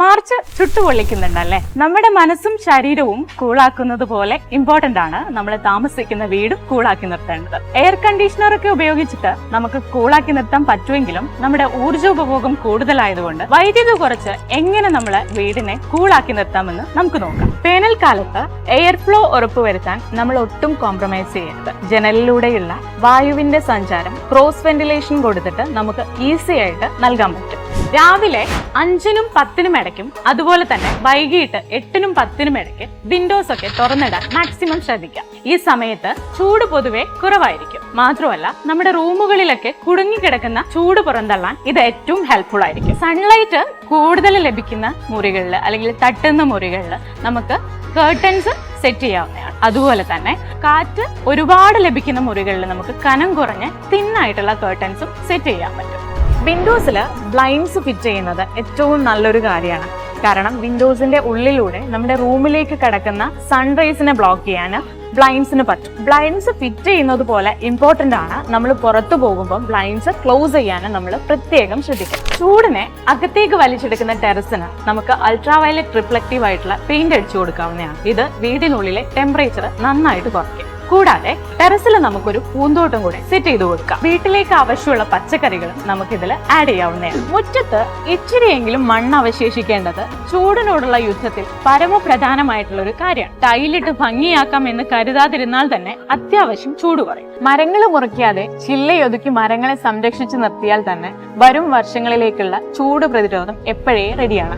March ചുട്ടുപൊള്ളിക്കുന്നുണ്ടല്ലേ? നമ്മുടെ മനസ്സും ശരീരവും കൂളാക്കുന്നത് പോലെ ഇമ്പോർട്ടന്റ് ആണ്. നമ്മൾ താമസിക്കുന്ന വീടും കൂളാക്കി നിർത്തേണ്ടത്. എയർ കണ്ടീഷണർ ഒക്കെ ഉപയോഗിച്ചിട്ട് നമുക്ക് കൂളാക്കി നിർത്താൻ പറ്റുമെങ്കിലും നമ്മുടെ ഊർജോപഭോഗം കൂടുതലായതുകൊണ്ട് വൈദ്യുതി കുറച്ച് എങ്ങനെ നമ്മൾ വീടിനെ കൂളാക്കി നിർത്താമെന്ന് നമുക്ക് നോക്കാം. വേനൽക്കാലത്ത് എയർ ഫ്ലോ ഉറപ്പുവരുത്താൻ നമ്മൾ ഒട്ടും കോംപ്രമൈസ് ചെയ്യരുത്. ജനലിലൂടെയുള്ള വായുവിന്റെ സഞ്ചാരം ക്രോസ് വെന്റിലേഷൻ കൊടുത്തിട്ട് നമുക്ക് ഈസി ആയിട്ട് നൽകാൻ പറ്റും. രാവിലെ അഞ്ചിനും പത്തിനും ഇടയ്ക്കും അതുപോലെ തന്നെ വൈകിട്ട് എട്ടിനും പത്തിനും ഇടയ്ക്ക് വിൻഡോസ് ഒക്കെ തുറന്നിടാൻ മാക്സിമം ശ്രദ്ധിക്കാം ഈ സമയത്ത് ചൂട് പൊതുവെ കുറവായിരിക്കും. മാത്രമല്ല നമ്മുടെ റൂമുകളിലൊക്കെ കുടുങ്ങിക്കിടക്കുന്ന ചൂട് പുറന്തള്ളാൻ ഇത് ഏറ്റവും ഹെൽപ്ഫുൾ ആയിരിക്കും. സൺലൈറ്റ് കൂടുതൽ ലഭിക്കുന്ന മുറികളിൽ അല്ലെങ്കിൽ തട്ടുന്ന മുറികളിൽ നമുക്ക് കേർട്ടൻസ് സെറ്റ് ചെയ്യാവുന്നതാണ്. അതുപോലെ തന്നെ കാറ്റ് ഒരുപാട് ലഭിക്കുന്ന മുറികളിൽ നമുക്ക് കനം കുറഞ്ഞ് തിന്നായിട്ടുള്ള കേർട്ടൻസും സെറ്റ് ചെയ്യാൻ പറ്റും. വിൻഡോസിൽ ബ്ലൈൻഡ്സ് ഫിറ്റ് ചെയ്യുന്നത് ഏറ്റവും നല്ലൊരു കാര്യമാണ്. കാരണം വിൻഡോസിന്റെ ഉള്ളിലൂടെ നമ്മുടെ റൂമിലേക്ക് കിടക്കുന്ന സൺറൈസിനെ ബ്ലോക്ക് ചെയ്യാൻ ബ്ലൈൻഡ്സിന് പറ്റും. ബ്ലൈൻഡ്സ് ഫിറ്റ് ചെയ്യുന്നത് പോലെ ഇമ്പോർട്ടന്റ് ആണ്. നമ്മൾ പുറത്തു പോകുമ്പോൾ ബ്ലൈൻഡ്സ് ക്ലോസ് ചെയ്യാനും നമ്മൾ പ്രത്യേകം ശ്രദ്ധിക്കും ചൂടിനെ അകത്തേക്ക് വലിച്ചെടുക്കുന്ന ടെറസിന് നമുക്ക് അൾട്രാവയലറ്റ് റിഫ്ലക്റ്റീവ് ആയിട്ടുള്ള പെയിന്റ് അടിച്ചു കൊടുക്കാവുന്നതാണ്. ഇത് വീടിനുള്ളിലെ ടെമ്പറേച്ചർ നന്നായിട്ട് കുറയ്ക്കും. കൂടാതെ ടെറസിൽ നമുക്കൊരു പൂന്തോട്ടം കൂടെ സെറ്റ് ചെയ്ത് കൊടുക്കാം. വീട്ടിലേക്ക് ആവശ്യമുള്ള പച്ചക്കറികൾ നമുക്ക് ഇതിൽ ആഡ് ചെയ്യാവുന്നതാണ്. മുറ്റത്ത് ഇച്ചിരിയെങ്കിലും മണ്ണ് അവശേഷിക്കേണ്ടത് ചൂടിനോടുള്ള യുദ്ധത്തിൽ പരമപ്രധാനമായിട്ടുള്ള ഒരു കാര്യമാണ്. ടൈലിട്ട് ഭംഗിയാക്കാം എന്ന് കരുതാതിരുന്നാൽ തന്നെ അത്യാവശ്യം ചൂട് കുറയും. മരങ്ങൾ മുറിക്കാതെ ചില്ലയൊതുക്കി മരങ്ങളെ സംരക്ഷിച്ചു നിർത്തിയാൽ തന്നെ വരും വർഷങ്ങളിലേക്കുള്ള ചൂട് പ്രതിരോധം എപ്പോഴേ റെഡിയാണ്